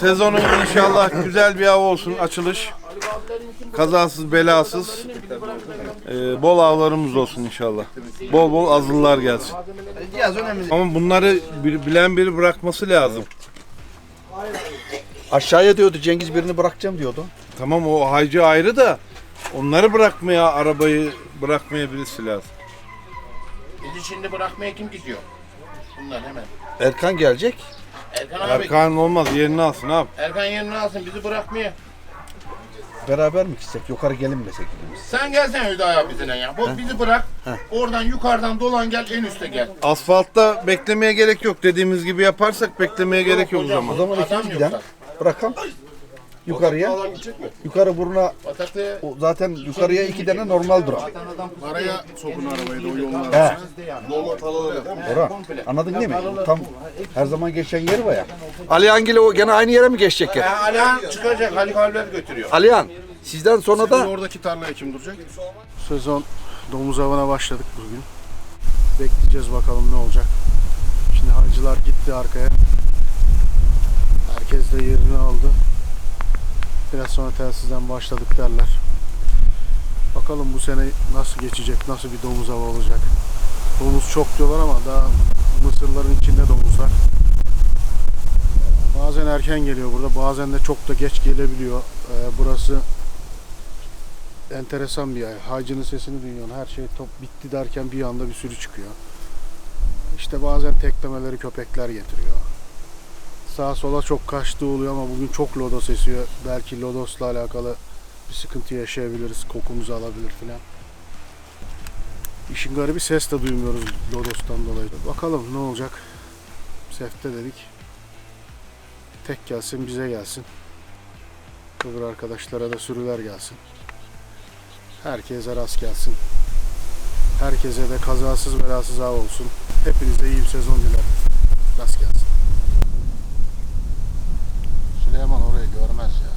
Sezonun inşallah güzel bir av olsun açılış. Kazasız belasız. Ee, bol avlarımız olsun inşallah. Bol bol azıllar gelsin. Ama bunları bir- bilen biri bırakması lazım. Aşağıya diyordu Cengiz birini bırakacağım diyordu. Tamam o haycı ayrı da onları bırakmaya arabayı bırakmaya birisi lazım. Bizi şimdi bırakmaya kim gidiyor? Bunlar hemen. Erkan gelecek. Erkan abi. Erkan, Erkan olmaz yerini alsın abi. yerini alsın bizi bırakmaya. Beraber mi gitsek? Yukarı gelinmesek birimiz. Sen gelsene Hüda ya bizimle ya. Bu bizi bırak. Oradan yukarıdan dolan gel en üste gel. Asfaltta beklemeye gerek yok. Dediğimiz gibi yaparsak beklemeye gerek yok o zaman. O zaman Adam ikimiz yok zaten. Bırakalım. Yukarıya. Yukarı buruna o zaten yukarıya iki tane normal duran. Araya sokun arabayı da o yolun He. Talaları. Orhan. Anladın değil mi? Tam her zaman geçen yer var ya. Alihan ile o gene aynı yere mi geçecekler? Ya Alihan çıkacak Ali Kalber götürüyor. Alihan sizden sonra da Oradaki tarlaya kim duracak? Sezon domuz avına başladık bugün. Bekleyeceğiz bakalım ne olacak. Şimdi haycılar gitti arkaya. Herkes de yerini aldı. Biraz sonra telsizden başladık derler. Bakalım bu sene nasıl geçecek, nasıl bir domuz avı olacak. Domuz çok diyorlar ama daha mısırların içinde domuz var. Bazen erken geliyor burada, bazen de çok da geç gelebiliyor. Ee, burası enteresan bir yer. Hacının sesini duyuyorsun. Her şey top bitti derken bir anda bir sürü çıkıyor. İşte bazen teklemeleri köpekler getiriyor. Sağa sola çok kaçtığı oluyor ama bugün çok lodos esiyor. Belki lodosla alakalı bir sıkıntı yaşayabiliriz. Kokumuzu alabilir filan. İşin garibi ses de duymuyoruz lodostan dolayı. Bakalım ne olacak. Sefte dedik. Tek gelsin bize gelsin. Öbür arkadaşlara da sürüler gelsin. Herkese rast gelsin. Herkese de kazasız belasız av olsun. Hepinize iyi bir sezon dilerim. Rast gelsin. etmez ya.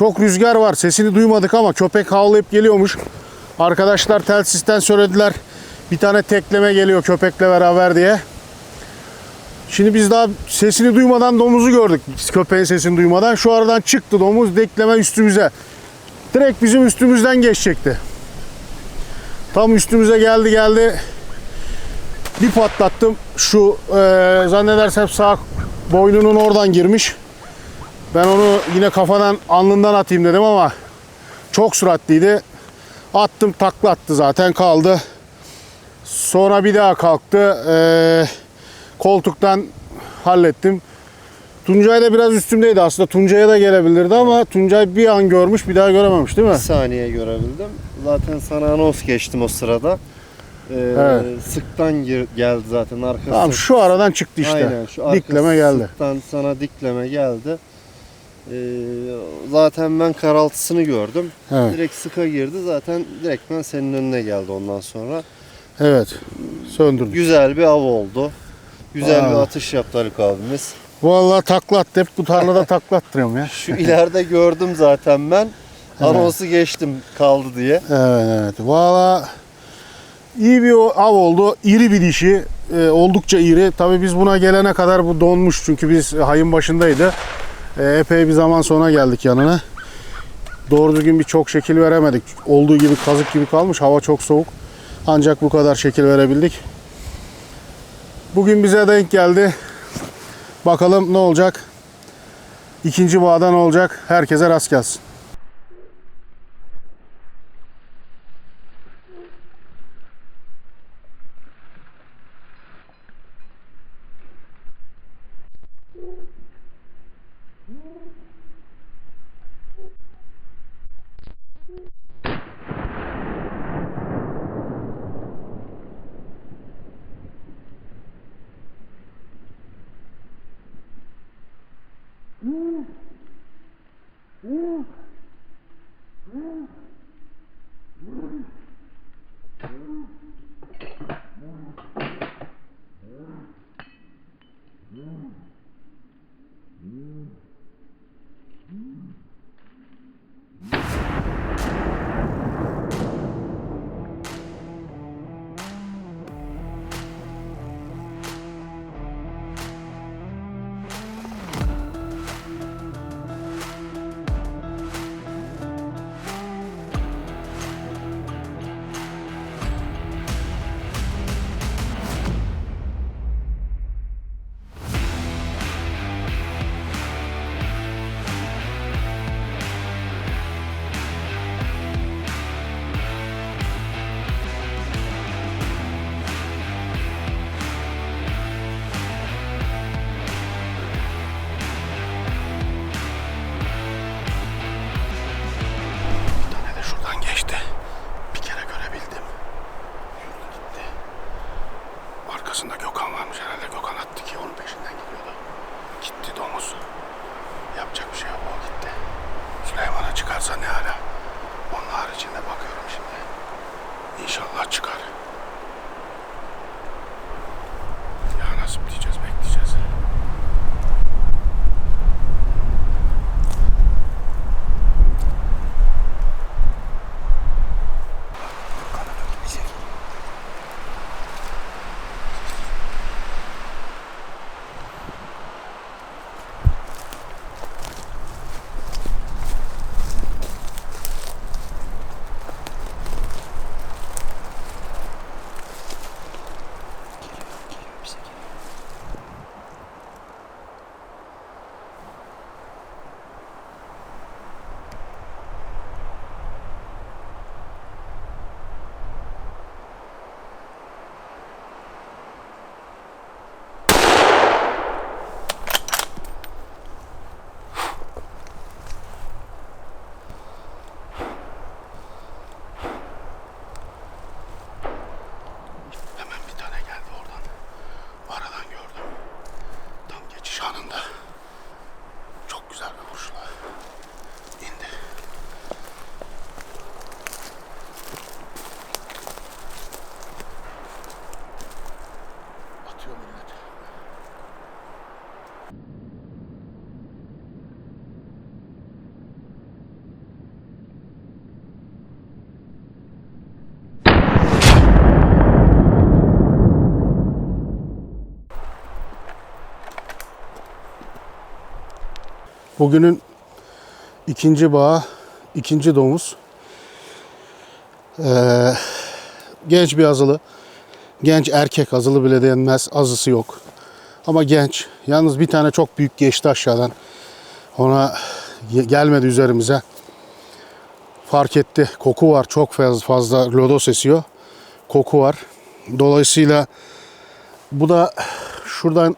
Çok rüzgar var. Sesini duymadık ama köpek havlayıp geliyormuş. Arkadaşlar telsizden söylediler. Bir tane tekleme geliyor köpekle beraber diye. Şimdi biz daha sesini duymadan domuzu gördük. Köpeğin sesini duymadan. Şu aradan çıktı domuz tekleme üstümüze. Direkt bizim üstümüzden geçecekti. Tam üstümüze geldi geldi. Bir patlattım. Şu eee zannedersem sağ boynunun oradan girmiş. Ben onu yine kafadan alnından atayım dedim ama çok süratliydi. Attım takla attı zaten kaldı. Sonra bir daha kalktı. Ee, koltuktan hallettim. Tuncay da biraz üstümdeydi aslında. Tuncay'a da gelebilirdi ama Tuncay bir an görmüş bir daha görememiş değil mi? Bir saniye görebildim. Zaten sana anons geçtim o sırada. Ee, Evet. Sıktan gir- geldi zaten arkası. Tamam şu aradan çıktı işte. Aynen şu arkası Dikleme geldi. Sıktan sana dikleme geldi. Ee, zaten ben karaltısını gördüm. Evet. Direkt sıka girdi zaten direkt ben senin önüne geldi ondan sonra. Evet. Söndürdük. Güzel bir av oldu. Güzel bir Aa. atış yaptı Haluk abimiz. Vallahi takla attı. Hep bu tarlada takla attırıyorum ya. Şu ileride gördüm zaten ben. Anonsu geçtim kaldı diye. Evet evet. Valla iyi bir av oldu. İri bir dişi. Ee, oldukça iri. Tabii biz buna gelene kadar bu donmuş. Çünkü biz hayın başındaydı. Ee, epey bir zaman sonra geldik yanına. Doğru düzgün bir çok şekil veremedik. Olduğu gibi kazık gibi kalmış. Hava çok soğuk. Ancak bu kadar şekil verebildik. Bugün bize denk geldi. Bakalım ne olacak. İkinci bağda ne olacak? Herkese rast gelsin. すんだ今日 Bugünün ikinci bağı, ikinci domuz. Ee, genç bir azılı. Genç erkek azılı bile denmez. Azısı yok. Ama genç. Yalnız bir tane çok büyük geçti aşağıdan. Ona gelmedi üzerimize. Fark etti. Koku var. Çok fazla, fazla lodos esiyor. Koku var. Dolayısıyla bu da şuradan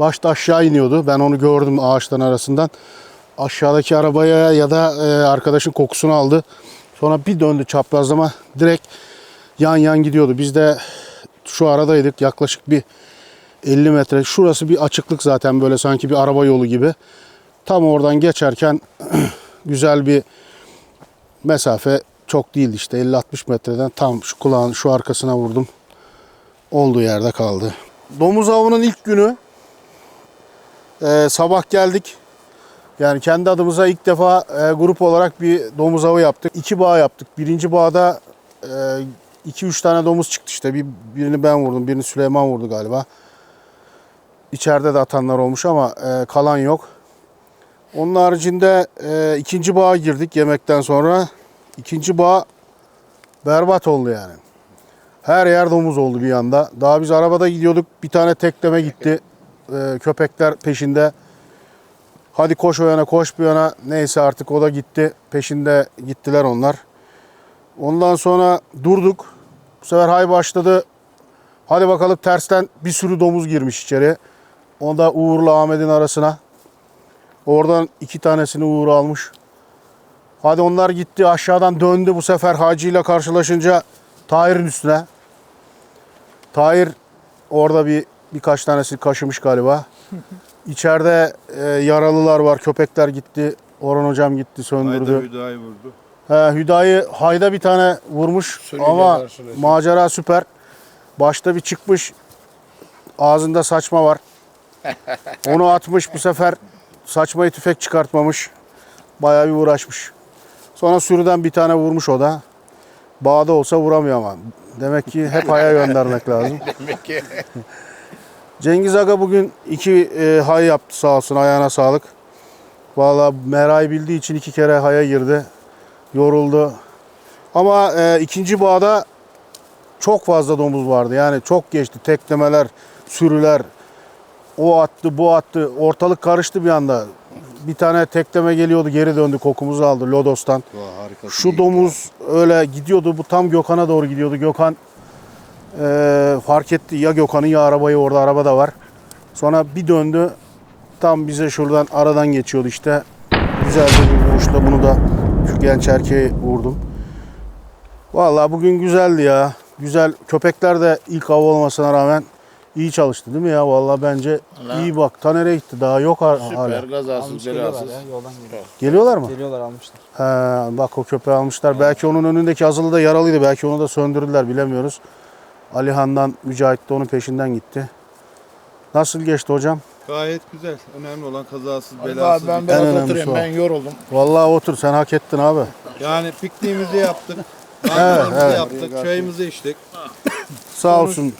başta aşağı iniyordu. Ben onu gördüm ağaçtan arasından. Aşağıdaki arabaya ya da e, arkadaşın kokusunu aldı. Sonra bir döndü çaprazlama direkt yan yan gidiyordu. Biz de şu aradaydık yaklaşık bir 50 metre. Şurası bir açıklık zaten böyle sanki bir araba yolu gibi. Tam oradan geçerken güzel bir mesafe çok değildi işte 50-60 metreden tam şu kulağın şu arkasına vurdum. olduğu yerde kaldı. Domuz avının ilk günü e, sabah geldik. Yani kendi adımıza ilk defa e, grup olarak bir domuz avı yaptık. İki bağ yaptık. Birinci bağda 2-3 tane domuz çıktı işte. Bir, birini ben vurdum, birini Süleyman vurdu galiba. İçeride de atanlar olmuş ama e, kalan yok. Onun haricinde e, ikinci bağa girdik yemekten sonra. İkinci bağ berbat oldu yani. Her yer domuz oldu bir anda. Daha biz arabada gidiyorduk. Bir tane tekleme gitti. E, köpekler peşinde. Hadi koş o yana koş bu yana. Neyse artık o da gitti. Peşinde gittiler onlar. Ondan sonra durduk. Bu sefer hay başladı. Hadi bakalım tersten bir sürü domuz girmiş içeri. O da Uğur'la Ahmet'in arasına. Oradan iki tanesini Uğur almış. Hadi onlar gitti aşağıdan döndü bu sefer Hacı ile karşılaşınca Tahir'in üstüne. Tahir orada bir birkaç tanesi kaşımış galiba. İçeride e, yaralılar var, köpekler gitti. Orhan hocam gitti, söndürdü. Hayda Hüdayi vurdu. He, Hüdayi hayda bir tane vurmuş ama macera süper. Başta bir çıkmış ağzında saçma var. Onu atmış bu sefer saçmayı tüfek çıkartmamış. Bayağı bir uğraşmış. Sonra sürüden bir tane vurmuş o da. Bağda olsa vuramıyor ama. Demek ki hep haya göndermek lazım. Cengiz Aga bugün iki e, hay yaptı sağ olsun ayağına sağlık. Valla Meray bildiği için iki kere haya girdi. Yoruldu. Ama e, ikinci bağda çok fazla domuz vardı. Yani çok geçti. Teklemeler, sürüler. O attı, bu attı. Ortalık karıştı bir anda. Bir tane tekleme geliyordu, geri döndü. Kokumuzu aldı Lodos'tan. Şu domuz öyle gidiyordu. Bu tam Gökhan'a doğru gidiyordu. Gökhan e, fark etti. Ya Gökhan'ı ya arabayı orada araba da var. Sonra bir döndü. Tam bize şuradan aradan geçiyordu işte. Güzel bir vuruşla bunu da şu genç erkeğe vurdum. Vallahi bugün güzeldi ya. Güzel. Köpekler de ilk av olmasına rağmen iyi çalıştı değil mi ya? Vallahi bence iyi bak. Ta nereye gitti? Daha yok ha- hala. Gazasız belasız. Geliyorlar mı? Geliyorlar almışlar. He, bak o köpeği almışlar. Belki onun önündeki azılı da yaralıydı. Belki onu da söndürdüler bilemiyoruz. Alihan'dan Mücahit de onun peşinden gitti. Nasıl geçti hocam? Gayet güzel. Önemli olan kazasız Abi belasız. ben bir- biraz En önemlisi oturayım o. ben yoruldum. Vallahi otur sen hak ettin abi. Yani pikniğimizi yaptık. Mangalımızı evet. yaptık. Çayımızı içtik. Sağ olsun.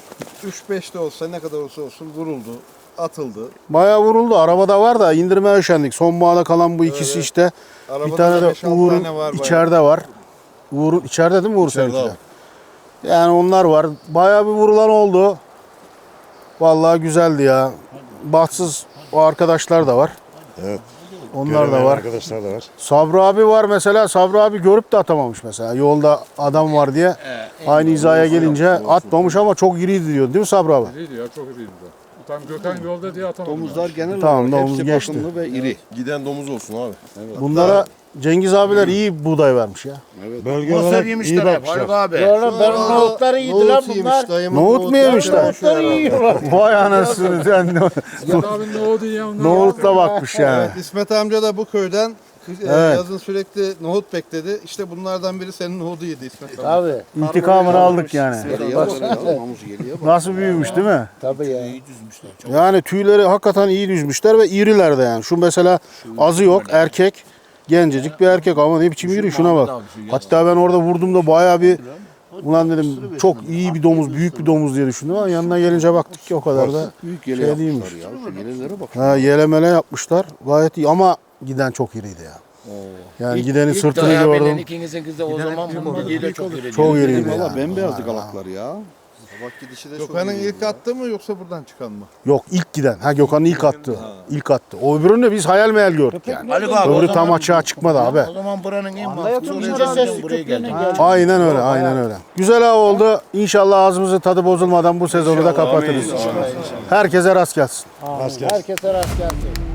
3-5 de olsa ne kadar olsa olsun vuruldu. Atıldı. Bayağı vuruldu. Arabada var da indirmeye üşendik. Son bağda kalan bu ikisi Evet. işte. Arabada bir tane da de 5-6 Uğur'un tane var bayağı. içeride var. Uğur'un içeride değil mi Uğur seninki de? Yani onlar var. Bayağı bir vurulan oldu. Vallahi güzeldi ya. Bahtsız o arkadaşlar da var. Evet. Onlar da var. Arkadaşlar da var. Sabri abi var mesela. Sabri abi görüp de atamamış mesela. Yolda adam var diye. Aynı hizaya gelince atmamış ama çok iriydi diyor. Değil mi Sabri abi? İyiydi ya çok iyiydi. Tam Gökhan yolda diye atamadım. Domuzlar genel Tamam, olarak domuz hepsi geçti. bakımlı ve iri. Giden domuz olsun abi. Bunlara Cengiz abiler iyi buğday vermiş ya. Bölge Mısır olarak iyi yemişler hep bakmışlar. Haluk abi. ben nohutları Nohut yemiş, dayımın Nohut mu yemişler? Nohutları yiyorlar. Vay anasını sen Sen abi ne oldu ya? onlar? nohutla bakmış yani. Evet, İsmet amca da bu köyden e, Evet. yazın sürekli nohut bekledi. İşte bunlardan biri senin nohudu yedi İsmet amca. Abi İntikamını aldık yani. Mamuz geliyor. Nasıl büyümüş değil mi? tabii ya. Yani tüyleri hakikaten iyi düzmüşler ve iriler de yani. Şu mesela azı yok erkek. Gencecik bir erkek ama ne biçim iri şuna bak. Hatta ben orada vurdum da bayağı bir ulan dedim çok iyi bir domuz, büyük bir domuz diye düşündüm ama yanına gelince baktık ki o kadar da Büyük Şey yele değilmiş. yapmışlar ya. Şu yelelere bak. ha, yelemele yapmışlar. Gayet iyi ama giden çok iriydi ya. Yani gidenin sırtını gördüm. ikinizin kızı o zaman bunun iyiyle çok iri. Çok iriydi Valla ya. bembeyazdı galaklar ya. Sabah gidişi de Gökhan'ın ilk attığı mı yoksa buradan çıkan mı? Yok ilk giden. Ha Gökhan'ın ilk attı. İlk attı. O öbürünü de biz hayal meyal gördük yani. Haluk abi o Öbürü tam zaman, açığa çıkmadı abi. o zaman buranın en mantıklı buraya geldi. Aynen öyle, aynen öyle. Güzel av oldu. İnşallah ağzımızın tadı bozulmadan bu sezonu da kapatırız. Herkese rast gelsin. Herkese rast gelsin.